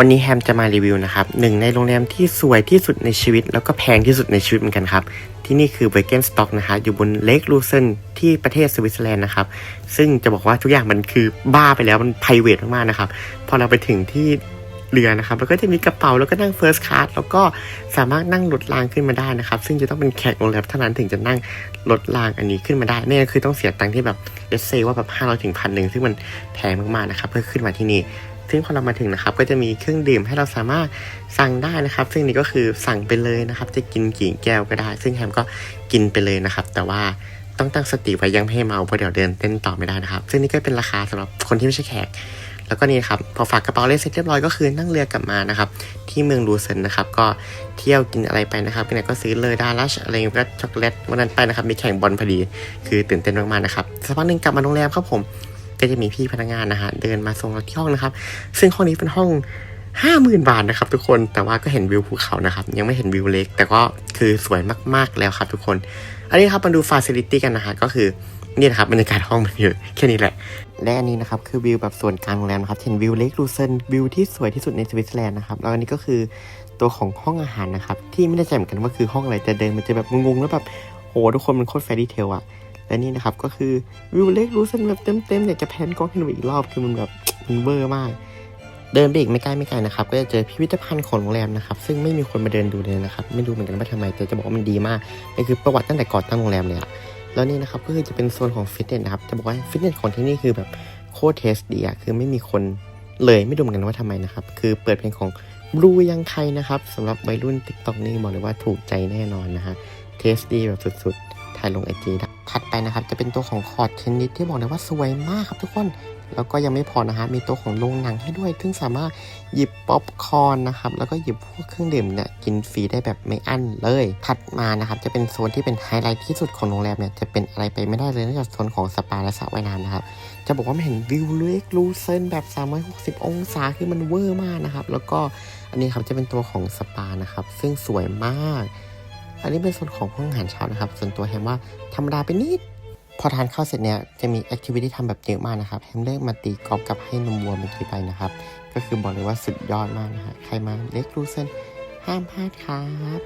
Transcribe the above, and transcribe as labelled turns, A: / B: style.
A: วันนี้แฮมจะมารีวิวนะครับหนึ่งในโรงแรมที่สวยที่สุดในชีวิต แล้วก็แพงที่สุดในชีวิตเหมือนกันครับ ที่นี่คือเบเกนสต็อกนะฮะอยู่บนเลคลูเซนที่ประเทศสวิตเซอร์แลนด์นะครับ ซึ่งจะบอกว่าทุกอย่างมันคือบ้าไปแล้วมันไพรเวทมากๆนะครับ พอเราไปถึงที่เรือนะครับแล้วก็จะมีกระเป๋าแล้วก็นั่งเฟิร์สคลาสแล้วก็สามารถนั่งรถรางขึ้นมาได้นะครับ ซึ่งจะต้องเป็นแขกโรงแรมเท่านั้นถึงจะนั่งรถรางอันนี้ขึ้นมาได้เนี่ยคือต้องเสียตังค์ที่แบบเลสเซว่าแบบห้าร้อยถึงพันหนึ่งซึ่งมันแพงมากๆนะครับเพื่อขึ้นมาที่นี่ ซึ่งพอเรามาถึงนะครับ ก็จะมีเครื่องดื่มให้เราสามารถสั่งได้นะครับ ซึ่งนี่ก็คือสั่งไปเลยนะครับ จะกินกี่แก้วก็ได้ ซึ่งแฮมก็กินไปเลยนะครับ แต่ว่าต้องตั้งสติไว้ยังไม่ให้เมาเพราะเดี๋ยวเดินเต้นต่อไม่ได้นะครับ ซึ่งนี่ก็เป็นราคาสำหรับคนที่ไม่ใช่แขก แล้วก็นี่ครับพอฝากกระเป๋าเล่นเสร็จเรียบร้อยก็คือนั่งเรือกลับมานะครับ ที่เมืองลูเซนนะครับ ก็เที่ยวกินอะไรไปนะครับไปไหนก็ซื้อเลยดาลัชอะไรก็ช็อกโกแลตวันนั้นไปนะครับมีแข่งบอลพอดี คือตื่นเต้นมากๆนะครับสักพักหนึ่งกลับมาโรงแรมครับผม ก็จะมีพี่พนักงานนะฮะเดินมาส่งเราที่ห้องนะครับ ซึ่งห้องนี้เป็นห้องห้าหมื่นบาทนะครับทุกคนแต่ว่าก็เห็นวิวภูเขานะครับ ยังไม่เห็นวิวเล็ก แต่ก็คือสวยมากๆแล้วครับทุกคน อันนี้ครับมาดูฟาซิลิตี้กันนะฮะก็คือนี่นะครับบรรยากาศห้องมันเยอะแค่นี้แหละ และอันนี้นะครับคือวิวแบบส่วนกลางโรงแรมนะครับเห็นวิวเลคลูเซนวิวที่สวยที่สุดในสวิตเซอร์แลนด์นะครับแล้วอันนี้ก็คือตัวของห้องอาหารนะครับที่ไม่แน่ใจเหมือนกันว่าคือห้องอะไรแต่เดินมันจะแบบงงๆแล้วแบบโหทุกคนมันโคตรแฟร์ดีเทลอะ และนี่นะครับก็คือวิวเล็กรู้ส้นแบบเต็มๆอยากจะแพนกล้องให้ดูอีกรอบคือมันแบบมันเวอร์มาก เดินไปอีกไม่ใกล้ไม่ไกลนะครับก็จะเจอพิพิธภัณฑ์ของโรงแรมนะครับซึ่งไม่มีคนมาเดินดูเลยนะครับไม่รู้เหมือนกันว่าทำไมแต่จะบอกว่ามันดีมากมันคือประวัติตั้งแต่ก่อตั้งโรงแรมเลยอะแล้วนี่นะครับก็คือจะเป็นโซนของฟิตเนสนะครับจะบอกว่าฟิตเนสของที่นี่คือแบบโคตรเทสดีอะคือไม่มีคนเลยไม่รู้เหมือนกันว่าทำไมนะครับคือเปิดเพลงของบลูยังใครนะครับสำหรับวัยรุ่นติ๊กต็อกนี่บอกเลยว่าถูกใจแน่นอนนะฮะเทสดีแบบสุดๆถ่ายลงไอจี ถัดไปนะครับ จะเป็นตัวของคอร์ดเทนนิสที่บอกเลยว่าสวยมากครับทุกคน แล้วก็ยังไม่พอนะฮะมีตัวของโรงหนังให้ด้วย ซึ่งสามารถหยิบป๊อปคอร์นนะครับ แล้วก็หยิบพวกเครื่องดื่มเนี่ยกินฟรีได้แบบไม่อั้นเลย ถัดมานะครับจะเป็นโซนที่เป็นไฮไลท์ที่สุดของโรงแรมเนี่ยจะเป็นอะไรไปไม่ได้เลยนอกจากโซนของสปาและสระว่ายน้ำนะครับจะบอกว่าไม่เห็นวิวเล็กลูเซนแบบ 360 องศาคือมันเวอร์มากนะครับ แล้วก็อันนี้ครับจะเป็นตัวของสปานะครับ ซึ่งสวยมาก อันนี้เป็นส่วนของห้องอาหารเช้านะครับ ส่วนตัวแฮมว่าธรรมดาไปนิด พอทานข้าวเสร็จเนี่ยจะมีแอคทิวิตี้ทำแบบเยอะมากนะครับ แฮมเลิกมาตีกอล์ฟกับให้นมวัวเมื่อกี้ไปนะครับ ก็คือบอกเลยว่าสุดยอดมากนะฮะ ใครมาเล็กรูเซนห้ามพลาดครับ